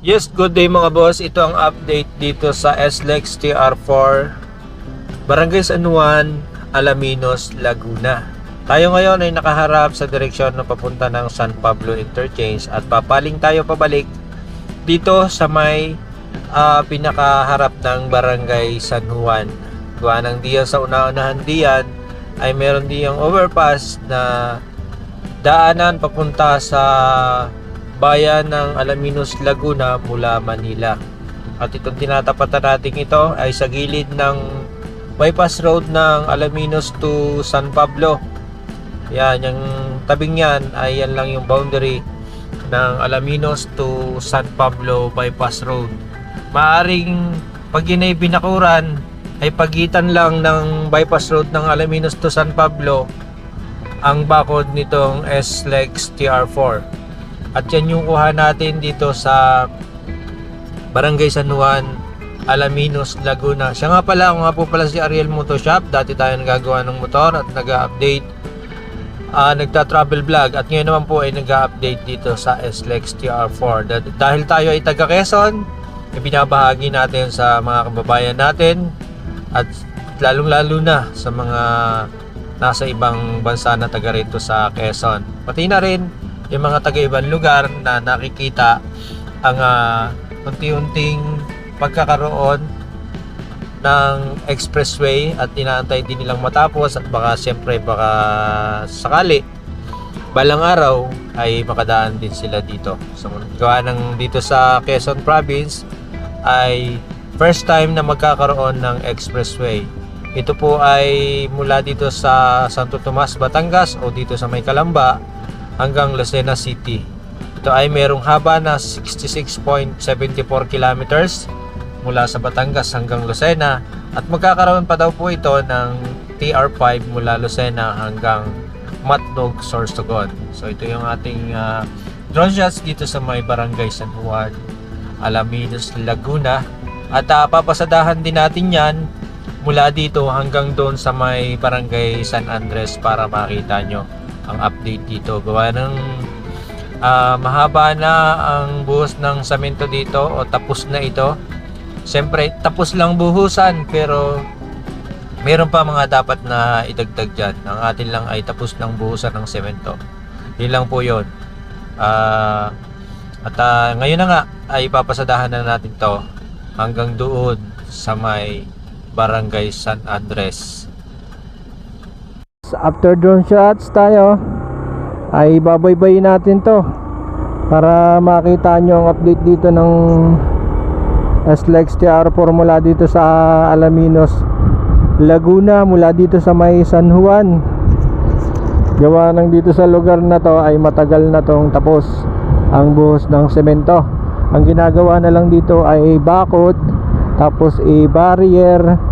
Yes, good day mga boss. Ito ang update dito sa SLEX TR4 Barangay San Juan, Alaminos, Laguna. Tayo ngayon ay nakaharap sa direksyon na papunta ng San Pablo Interchange at papaling tayo pabalik dito sa may ah, pinakaharap ng Barangay San Juan. Gawa ng diyan sa una-unahan diyan ay meron diyang overpass na daanan papunta sa bayan ng Alaminos, Laguna mula Manila. At itong tinatapatan natin ito ay sa gilid ng bypass road ng Alaminos to San Pablo. Yan, yung tabing yan ay yan lang yung boundary ng Alaminos to San Pablo bypass road. Maaring pag yun ay binakuran ay pagitan lang ng bypass road ng Alaminos to San Pablo ang bakod nitong S-Lex TR4. At yan yung kuha natin dito sa Barangay San Juan, Alaminos, Laguna. Siya nga pala, ako nga po pala si Ariel Moto Shop. Dati tayo nagagawa ng motor at nag-update. ah nagta-travel vlog at ngayon naman po ay nag-update dito sa SLEX TR4. Dah- Dahil tayo ay taga Quezon, ibinabahagi natin sa mga kababayan natin at lalong-lalo na sa mga nasa ibang bansa na taga rito sa Quezon. Pati na rin yung mga taga ibang lugar na nakikita ang ah, unti-unting pagkakaroon ng expressway at inaantay din nilang matapos at baka siyempre baka sakali balang araw ay makadaan din sila dito. So gawa ng dito sa Quezon Province ay first time na magkakaroon ng expressway. Ito po ay mula dito sa Santo Tomas, Batangas o dito sa May Kalamba hanggang Lucena City. Ito ay merong haba na 66.74 kilometers mula sa Batangas hanggang Lucena at magkakaroon pa daw po ito ng TR5 mula Lucena hanggang Matnog, Sorsogon. So ito yung ating ah, drone shots dito sa may barangay San Juan, Alaminos, Laguna. At ah, papasadahan din natin yan mula dito hanggang doon sa may barangay San Andres para makita nyo ang update dito. Gawa ng ah, mahaba na ang buhos ng samento dito o tapos na ito. Siyempre, tapos lang buhusan pero meron pa mga dapat na idagdag dyan. Ang atin lang ay tapos ng buhusan ng semento. Yun lang po yun. Ah, at ah, ngayon na nga ay papasadahan na natin to hanggang doon sa may Barangay San Andres. After drone shots tayo ay babaybayin natin to para makita nyo ang update dito ng SLEX TR4 mula dito sa Alaminos Laguna mula dito sa may San Juan. Gawa ng dito sa lugar na to ay matagal na tong tapos ang buhos ng semento. Ang ginagawa na lang dito ay bakod tapos i-barrier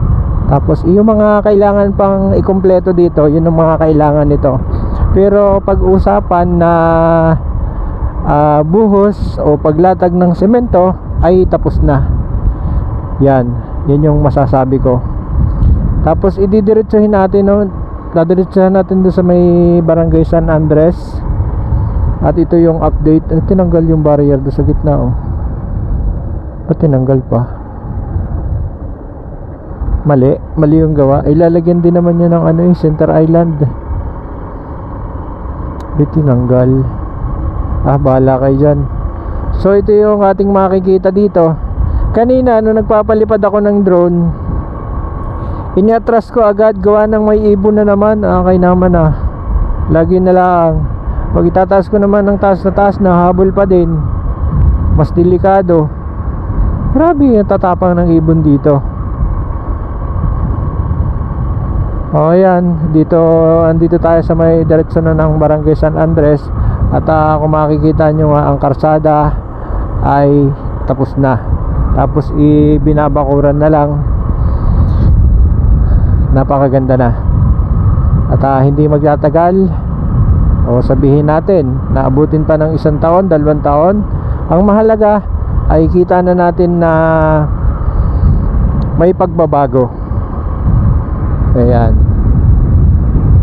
tapos yung mga kailangan pang ikumpleto dito yun ang mga kailangan nito. Pero pag-usapan na ah, buhos o paglatag ng semento ay tapos na. Yan. Yan yung masasabi ko. Tapos ididiretsuhin natin no? Dadiretsuhin natin doon sa may barangay San Andres. At ito yung update. Tinanggal yung barrier doon sa gitna oh. Ba't tinanggal pa mali mali yung gawa. Ilalagyan din naman yun ng ano yung center island. Ba't tinanggal. Ah bahala kayo dyan. So ito yung ating makikita dito. Kanina nung nagpapalipad ako ng drone Iniatras ko agad gawa ng may ibon na naman. Okay naman ah. Lagi na lang. Pag itataas ko naman ng taas na taas na habol pa din. Mas delikado. Grabe yung tatapang ng ibon dito O yan Dito Andito tayo sa may direksyon na ng Barangay San Andres. At ah, kung makikita nyo nga ang karsada Ay tapos na. Tapos ibinabakuran na lang. Napakaganda na. At ah, hindi magtatagal. O sabihin natin naabutin pa ng isang taon, dalawang taon. Ang mahalaga ay kita na natin na may pagbabago ayan.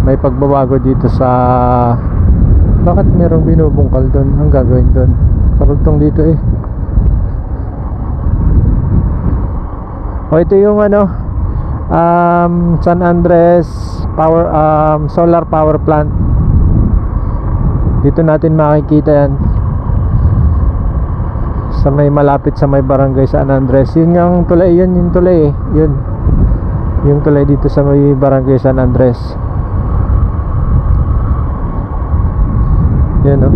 May pagbabago dito sa bakit merong binubungkal doon ang gagawin doon karugtong dito eh. O ito yung ano um, San Andres power um, solar power plant. Dito natin makikita yan. Sa may malapit sa may barangay San Andres. Yun yung tulay yun yung tulay eh. yun. Yung tulay dito sa may barangay San Andres. Yan o.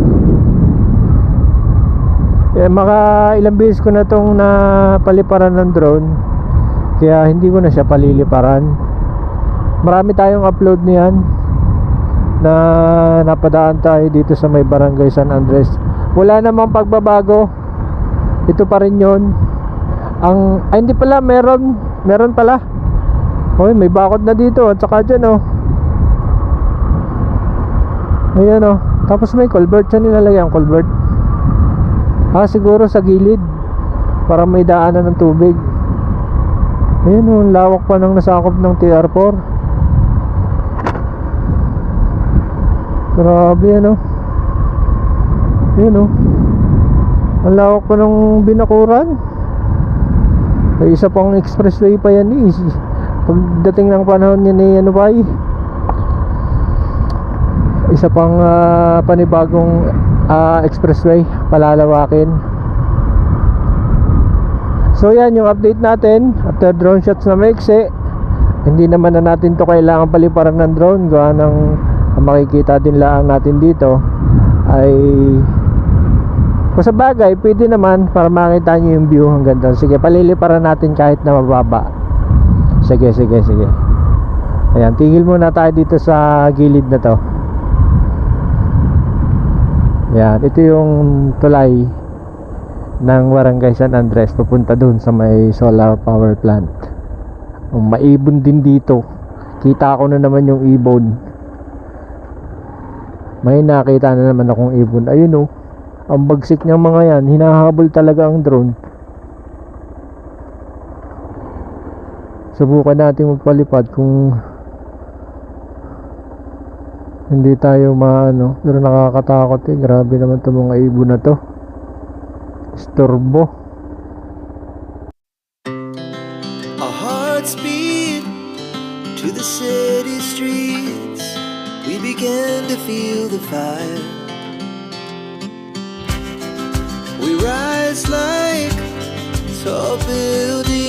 Eh, maka ilang beses ko na tong napaliparan ng drone. Kaya hindi ko na siya paliliparan. Marami tayong upload niyan na napadaan tayo dito sa may barangay San Andres. Wala namang pagbabago. Ito pa rin 'yon. Ang ay hindi pala meron, meron pala. Hoy, may bakod na dito at saka dyan oh. Ayan oh. Tapos may culvert siya nilalagyan culvert. Ah, siguro sa gilid para may daanan ng tubig. Ayun oh, ang lawak pa ng nasakop ng TR4. Grabe ano. Ayun oh. Ang lawak pa ng binakuran. May isa pang expressway pa yan eh. Pagdating ng panahon niya ni ano eh. Isa pang ah, panibagong ah, expressway palalawakin. So yan yung update natin after drone shots na maiksi. Hindi naman na natin to kailangan paliparan ng drone gawa ng ang makikita din lang natin dito ay kung sa bagay pwede naman para makita nyo yung view hanggang doon. Sige paliliparan natin kahit na mababa. Sige sige sige. Ayan tigil muna tayo dito sa gilid na to. Yan, ito yung tulay ng Barangay San Andres papunta dun sa may solar power plant. Ang maibon din dito. Kita ko na naman yung ibon. May nakita na naman akong ibon. Ayun oh. Ang bagsik ng mga yan, hinahabol talaga ang drone. Subukan natin magpalipad kung hindi tayo maano. Pero nakakatakot eh. Grabe naman itong mga ibon na to. Istorbo. Our hearts beat to the city streets. We began to feel the fire. We rise like tall buildings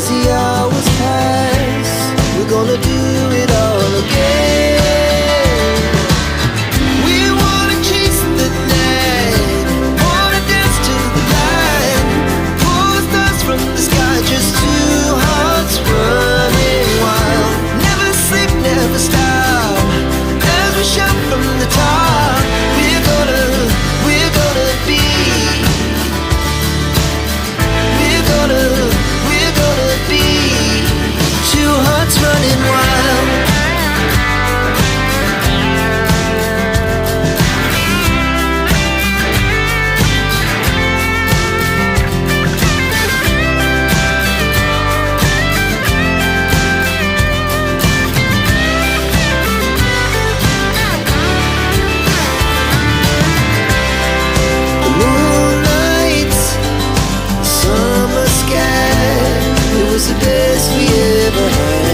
as the hours pass. We're gonna Thank you.